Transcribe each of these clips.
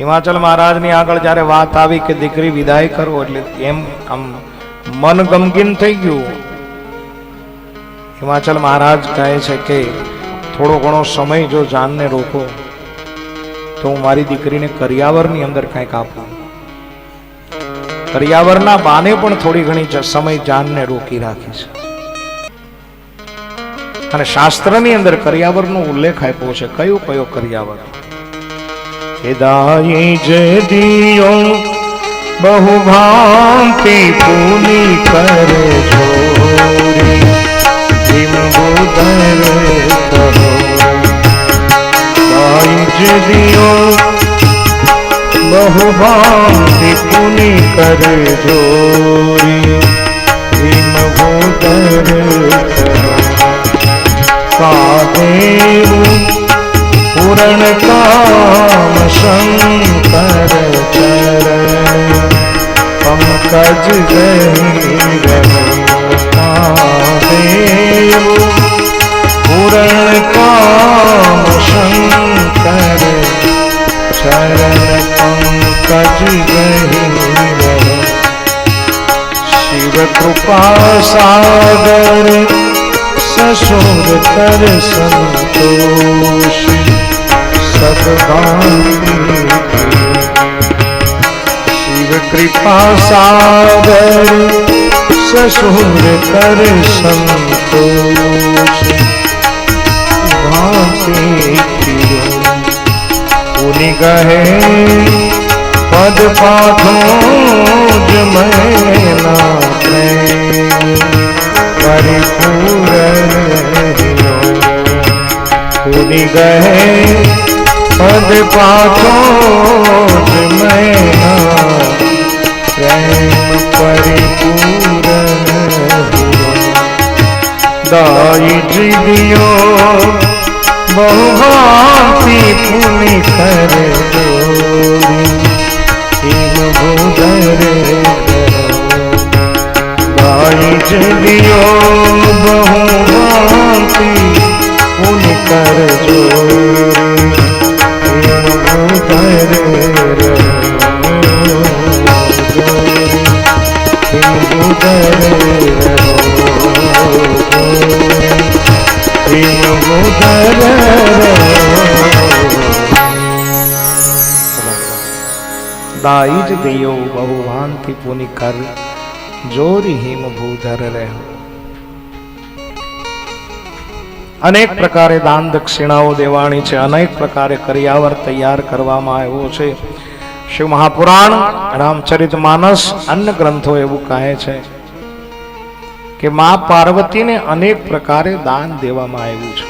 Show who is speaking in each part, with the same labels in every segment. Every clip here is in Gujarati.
Speaker 1: હિમાચલ મહારાજની આગળ જ્યારે વાત આવી કે દીકરી વિદાય કરો એટલે એમ આમ મન ગમગીન થઈ ગયું. હિમાચલ મહારાજ કહે છે કે થોડો ઘણો સમય જો જાનને રોકો, તો હું મારી દીકરીને કરિયાવરની અંદર કંઈક આપું. કરિયાવરના બાને પણ થોડી ઘણી સમય જાનને રોકી રાખી છે. અને શાસ્ત્રની અંદર કરિયાવરનો ઉલ્લેખ આપ્યો છે. કયો કયો કરિયાવર? હિદાઈ જે દિયો બહુ ભાંતિ પૂની કરે જોરી ભીમ બોદર કરો દાઈ જે બહુ ભાંતિ પૂની કરે જોરી કૃપા સાગર સસુર કર શિવ કૃપા સાગર સસુર કર સંતોષ ભાંતિ પુનિ ગહે પદ પાથો જ મેલા પ્રેમ પરિપૂરણ પુનિ ગહે દાઈ જીવ્યો બહુભાંતિ પુનિ કરે હિમ ભૂધર ગાય જલિયો બહુ ભાંતિ પુન કરજો દાઈ જ ગયો બહુ ભાંતિ પુનિ કર જોરી હિમ ભૂધર રહ્યો અનેક પ્રકારે દાન દક્ષિણાઓ દેવાણી છે અનેક પ્રકારે કરિયાવર તૈયાર કરવામાં આવ્યો છે. શિવ મહાપુરાણ રામચરિત માનસ અન્ય ગ્રંથો એવું કહે છે. કે મા પાર્વતીને અનેક પ્રકારે દાન દેવામાં આવ્યું છે.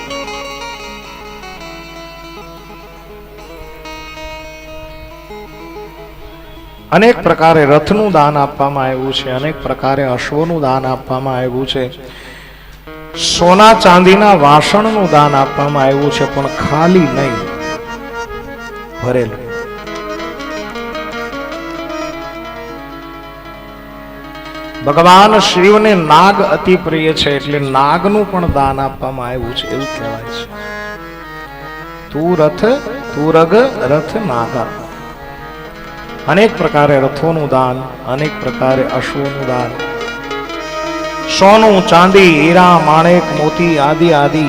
Speaker 1: અનેક પ્રકારે રથનું દાન આપવામાં આવ્યું છે, અનેક પ્રકારે અશ્વનું દાન આપવામાં આવ્યું છે. સોના ચાંદીના વાસણનું દાન આપવામાં આવ્યું છે, પણ ખાલી નહીં, ભરેલું. ભગવાન શિવને નાગ અતિ પ્રિય છે, એટલે નાગનું પણ દાન આપવામાં આવ્યું છે, એવું કહેવાય છે. તું રથ તું રથ, નાગા. અનેક પ્રકારે રથોનું દાન, અનેક પ્રકારે અશ્વનું દાન. સોનું, ચાંદી, હીરા, માણેક, મોતી, આદિ આદિ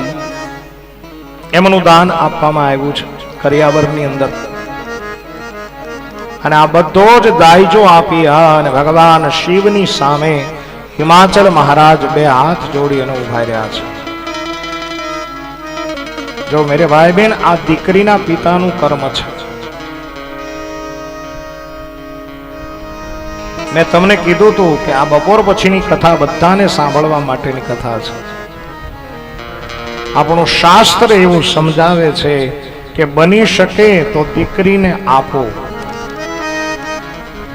Speaker 1: એમનું દાન આપવામાં આવ્યું છે કરિયાવરની અંદર. અને આ બધો જ દાયજો આપી અને ભગવાન શિવની સામે હિમાચલ મહારાજ બે હાથ જોડી અને ઊભા રહ્યા છે. જો મેરે ભાઈ બહેન આ દીકરીના પિતાનું કર્મ છે. મેં તમને કીધું હતું કે આ બપોર પછીની કથા બધાને સાંભળવા માટેની કથા છે. આપણું શાસ્ત્ર એવું સમજાવે છે કે બની શકે તો દીકરીને આપો.